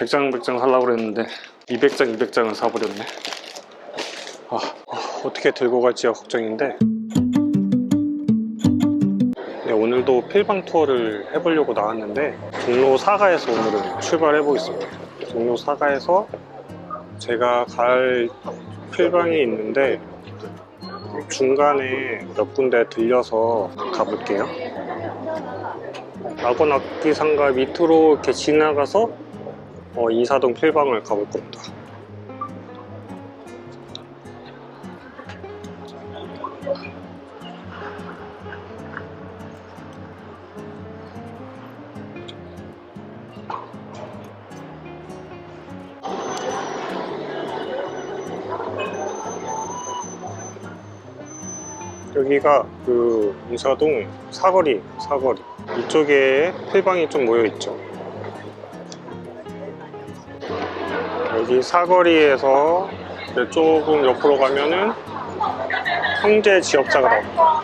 100장 100장 살라고 그랬는데 200장 200장을 사버렸네. 아, 아, 어떻게 들고 갈지가 걱정인데. 네, 오늘도 필방 투어를 해보려고 나왔는데 종로 사가에서 오늘은 출발해 보겠습니다. 종로 사가에서 제가 갈 필방이 있는데 중간에 몇 군데 들려서 가볼게요. 낙원 악기 상가 밑으로 이렇게 지나가서 어, 이사동 필방을 가볼 겁니다. 여기가 그 이사동 사거리 사거리 이쪽에 필방이 좀 모여 있죠. 여기 사거리에서 조금 옆으로 가면은 형제 지업사가 나옵니다.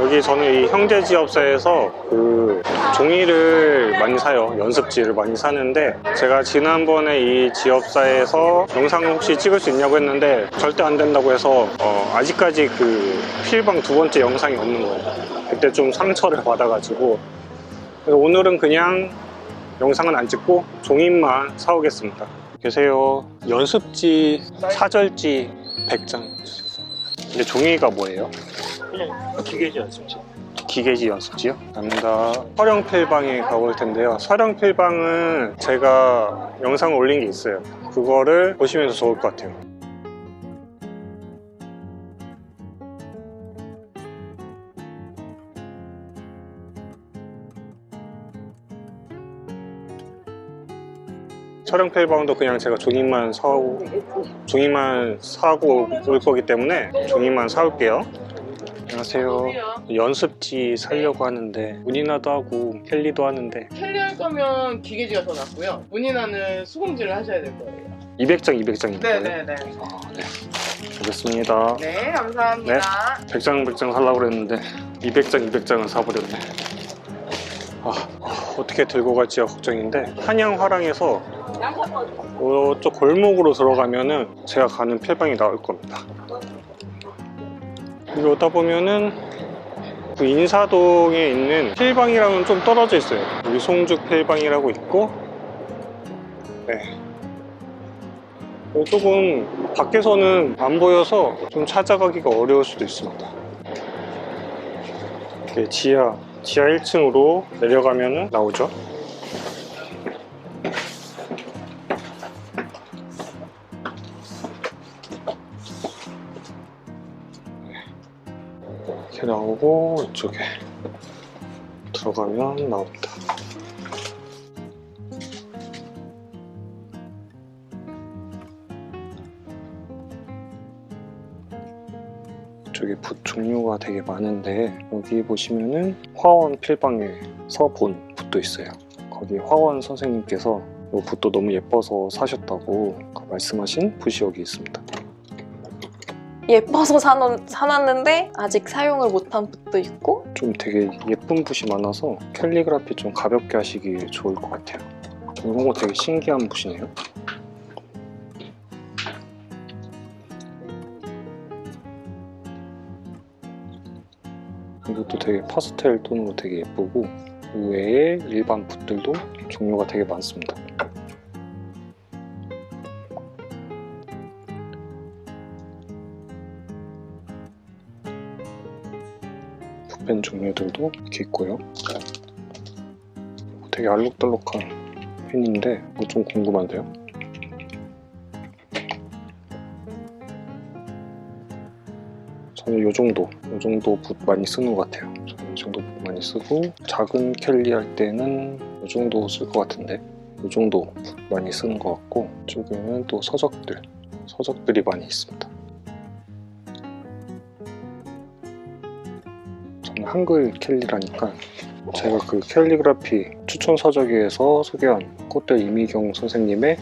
여기 저는 이 형제 지업사에서 그 종이를 많이 사요. 연습지를 많이 사는데 제가 지난번에 이 지업사에서 영상을 혹시 찍을 수 있냐고 했는데 절대 안 된다고 해서 어, 아직까지 그 필방 두 번째 영상이 없는 거예요. 그때 좀 상처를 받아가지고 그래서 오늘은 그냥 영상은 안 찍고 종이만 사오겠습니다. 계세요. 연습지, 사절지 100장. 근데 종이가 뭐예요? 그냥 기계지 않습니까? 기계지 연습지요? 갑니다. 서령필방에 가볼 텐데요. 서령필방은 제가 영상을 올린 게 있어요. 그거를 보시면서 좋을 것 같아요. 촬영필방도 그냥 제가 종이만 사고 종이만 사고 올 거기 때문에 종이만 사올게요. 안녕하세요. 연습지 살려고 하는데 문이나도 하고 캘리도 하는데 캘리 할 거면 기계지가 더 낫고요. 문인하는 수공지를 하셔야 될 거예요. 200장 200장인 거예요? 네네네. 아, 네. 알겠습니다. 네, 감사합니다. 100장 100장 살라고 그랬는데 200장 200장을 사버렸네. 아, 아, 어떻게 들고 갈지가 걱정인데 한양 화랑에서 이쪽 골목으로 들어가면은 제가 가는 필방이 나올 겁니다. 여기 오다 보면은 그 인사동에 있는 필방이랑은 좀 떨어져 있어요. 여기 송죽 필방이라고 있고, 네. 어, 조금 밖에서는 안 보여서 좀 찾아가기가 어려울 수도 있습니다. 이렇게 지하, 지하 1층으로 내려가면은 나오죠. 이렇게 나오고 이쪽에 들어가면 나옵니다. 이쪽에 붓 종류가 되게 많은데 여기 보시면은 화원 필방에 서 본 붓도 있어요. 거기 화원 선생님께서 이 붓도 너무 예뻐서 사셨다고 말씀하신 붓이 여기 있습니다. 예뻐서 사놓, 사놨는데 아직 사용을 못한 붓도 있고 좀 되게 예쁜 붓이 많아서 캘리그라피 좀 가볍게 하시기 좋을 것 같아요. 이런 거 되게 신기한 붓이네요. 이것도 되게 파스텔 톤으로 되게 예쁘고 그 외에 일반 붓들도 종류가 되게 많습니다. 붓펜 종류들도 이렇게 있고요. 되게 알록달록한 펜인데 뭐좀 궁금한데요? 저는 이 정도, 이 정도 붓 많이 쓰는 것 같아요. 저는 이 정도 붓 많이 쓰고 작은 캘리 할 때는 이 정도 쓸 것 같은데 이 정도 붓 많이 쓰는 것 같고 이쪽에는 또 서적들, 서적들이 많이 있습니다. 저는 한글 캘리라니까 제가 그 캘리그라피 추천 서적에서 소개한 꽃들 이미경 선생님의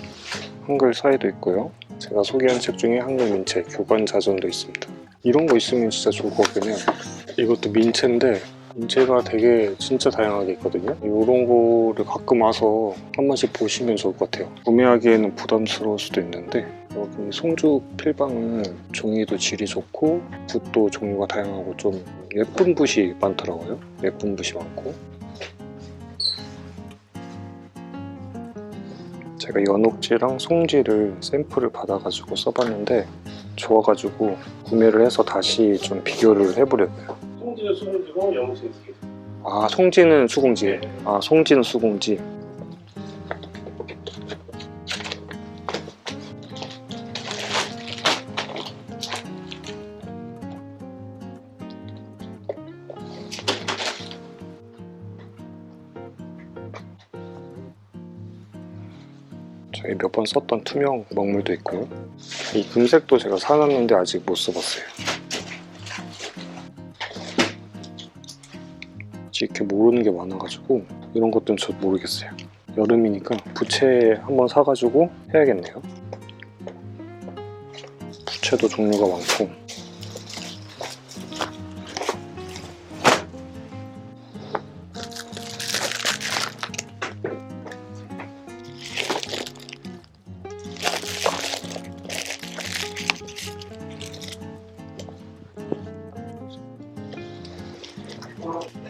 한글 사이도 있고요. 제가 소개한 책 중에 한글 민체 교관 자전도 있습니다. 이런 거 있으면 진짜 좋을 것 같긴 해요. 이것도 민체인데 인재가 되게 진짜 다양하게 있거든요. 이런 거를 가끔 와서 한 번씩 보시면 좋을 것 같아요. 구매하기에는 부담스러울 수도 있는데 여기 송주 필방은 종이도 질이 좋고 붓도 종류가 다양하고 좀 예쁜 붓이 많더라고요. 예쁜 붓이 많고 제가 연옥지랑 송지를 샘플을 받아가지고 써봤는데 좋아가지고 구매를 해서 다시 좀 비교를 해보려고요. 송지는 영수는 두 개. 아 송지는 수공지 아 송지는 수공지 저희 몇 번 썼던 투명 먹물도 있고요 이 금색도 제가 사놨는데 아직 못 써봤어요 이렇게 모르는 게 많아가지고 이런 것들은 저 모르겠어요. 여름이니까 부채 한번 사가지고 해야겠네요. 부채도 종류가 많고 감사합니다.